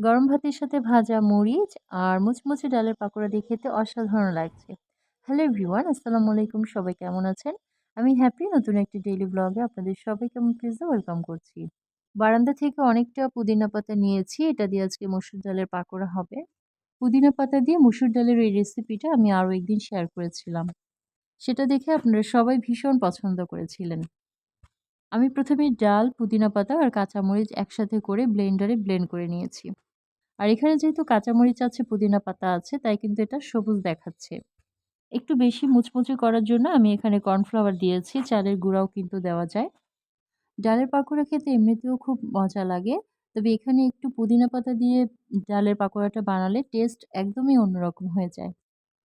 গরম ভাতের সাথে ভাজা মরিচ আর মুচমুচে ডালের পাকোড়া দিয়ে খেতে অসাধারণ লাগছে। হ্যালো এভরিওয়ান আসসালামু আলাইকুম। সবাই কেমন আছেন? আমি হ্যাপি নতুন একটি ডেইলি ব্লগে আপনাদের সবাইকে আমি প্লিজে ওয়েলকাম করছি। বারান্দা থেকে অনেকটা পুদিনা পাতা নিয়েছি। এটা দিয়ে আজকে মসুর ডালের পাকোড়া হবে। পুদিনা পাতা দিয়ে মসুর ডালের এই রেসিপিটা আমি আরও একদিন শেয়ার করেছিলাম। সেটা দেখে আপনারা সবাই ভীষণ পছন্দ করেছিলেন। আমি প্রথমে ডাল, পুদিনা পাতা আর কাঁচামরিচ একসাথে করে ব্লেন্ডারে ব্লেন্ড করে নিয়েছি। আর এখানে যেহেতু কাঁচামরিচ আছে, পুদিনা পাতা আছে, তাই কিন্তু এটা সবুজ দেখাচ্ছে। একটু বেশি মুচমুচে করার জন্য আমি এখানে কর্নফ্লাওয়ার দিয়েছি, চালের গুঁড়াও কিন্তু দেওয়া যায়। ডালের পাকোড়া খেতে এমনিতেও খুব মজা লাগে, তবে এখানে একটু পুদিনা পাতা দিয়ে ডালের পাকোড়াটা বানালে টেস্ট একদমই অন্যরকম হয়ে যায়।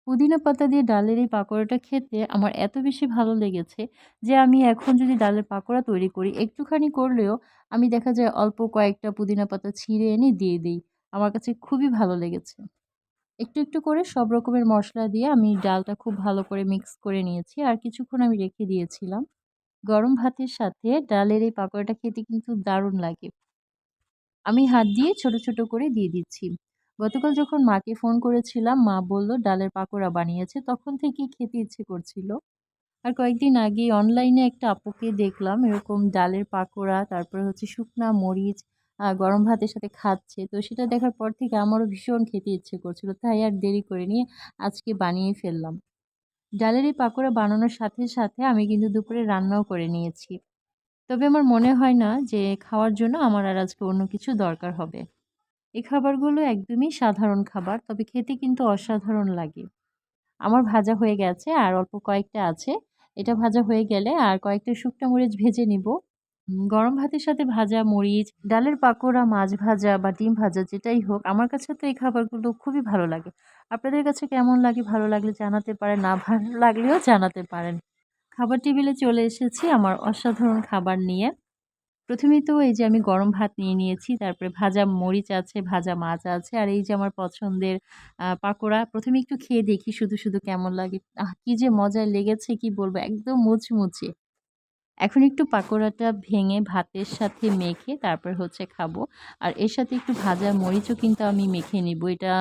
পুদিনা পাতা দিয়ে ডালের এই পাকোড়াটা খেতে আমার এত বেশি ভালো লেগেছে যে আমি এখন যদি ডালের পাকোড়া তৈরি করি, একটুখানি করলেও আমি দেখা যায় অল্প কয়েকটা পুদিনা পাতা ছিঁড়ে এনে দিয়ে দিই। আমার কাছে খুবই ভালো লেগেছে। একটু একটু করে সব রকমের মশলা দিয়ে আমি ডালটা খুব ভালো করে মিক্স করে নিয়েছি। আর কিছুক্ষণ আমি রেখে দিয়েছিলাম। গরম ভাতের সাথে ডালের এই পাকোড়াটা খেতে কিন্তু দারুণ লাগে। আমি হাত দিয়ে ছোট ছোট করে দিয়ে দিচ্ছি। গতকাল যখন মাকে ফোন করেছিলাম, মা বলল, ডালের পাকোড়া বানিয়েছে। তখন থেকেই খেতে ইচ্ছে করছিল। আর কয়েকদিন আগে অনলাইনে একটা আপুকে দেখলাম, এরকম ডালের পাকোড়া, তারপরে হচ্ছে শুকনা মরিচ গরম ভাতের সাথে খাচ্ছে। তো সেটা দেখার পর থেকে আমারও ভীষণ খেতে ইচ্ছে করছিল। তাই আর দেরি করে নিয়ে আজকে বানিয়ে ফেললাম। ডালের এই পাকোড়া বানানোর সাথে সাথে আমি কিন্তু দুপুরে রান্নাও করে নিয়েছি। তবে আমার মনে হয় না যে খাওয়ার জন্য আমার আর আজকে অন্য কিছু দরকার হবে। এই খাবারগুলো একদমই সাধারণ খাবার, তবে খেতে কিন্তু অসাধারণ লাগে। আমার ভাজা হয়ে গেছে আর অল্প কয়েকটা আছে। এটা ভাজা হয়ে গেলে আর কয়েকটা শুকনো মরিচ ভেজে নিব। গরম ভাতের সাথে ভাজা, মরিচ, ডালের পাকোড়া, মাছ ভাজা বা ডিম ভাজা, যেটাই হোক, আমার কাছে তো এই খাবারগুলো খুবই ভালো লাগে। আপনাদের কাছে কেমন লাগে, ভালো লাগলে জানাতে পারেন, না ভালো লাগলেও জানাতে পারেন। খাবার টেবিলে চলে এসেছি আমার অসাধারণ খাবার নিয়ে। প্রথমে তো এই যে আমি গরম ভাত নিয়ে নিয়েছি, তারপরে ভাজা মরিচ আছে, ভাজা মাছ আছে, আর এই যে আমার পছন্দের পাকোড়া। প্রথমে একটু খেয়ে দেখি শুধু শুধু কেমন লাগে। আহ, কি যে মজায় লেগেছে, কি বলব, একদম মুচমুচে। এখন একটু পাকোড়াটা ভেঙে ভাতের সাথে মেখে তারপর হচ্ছে খাব। আর এর সাথে একটু ভাজা মরিচও কিন্তু আমি মেখে নিব। এটা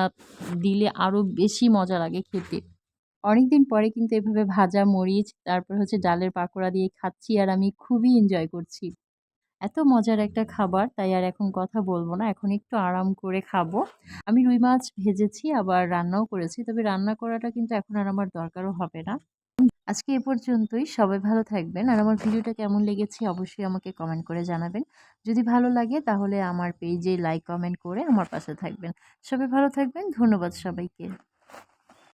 দিলে আরও বেশি মজা লাগে খেতে। অনেকদিন পরে কিন্তু এভাবে ভাজা মরিচ, তারপর হচ্ছে ডালের পাকোড়া দিয়ে খাচ্ছি আর আমি খুবই এনজয় করছি। এত মজার একটা খাবার, তাই আর এখন কথা বলব না। এখন একটু আরাম করে খাব। আমি রুই মাছ ভেজেছি, আবার রান্নাও করেছি। তবে রান্না করাটা কিন্তু এখন আর আমার দরকারও হবে না। আজকে এ পর্যন্তই। সবাই ভালো থাকবেন। আর আমার ভিডিওটা কেমন লেগেছে অবশ্যই আমাকে কমেন্ট করে জানাবেন। যদি ভালো লাগে তাহলে আমার পেজে লাইক কমেন্ট করে আমার পাশে থাকবেন। সবাই ভালো থাকবেন। ধন্যবাদ সবাইকে।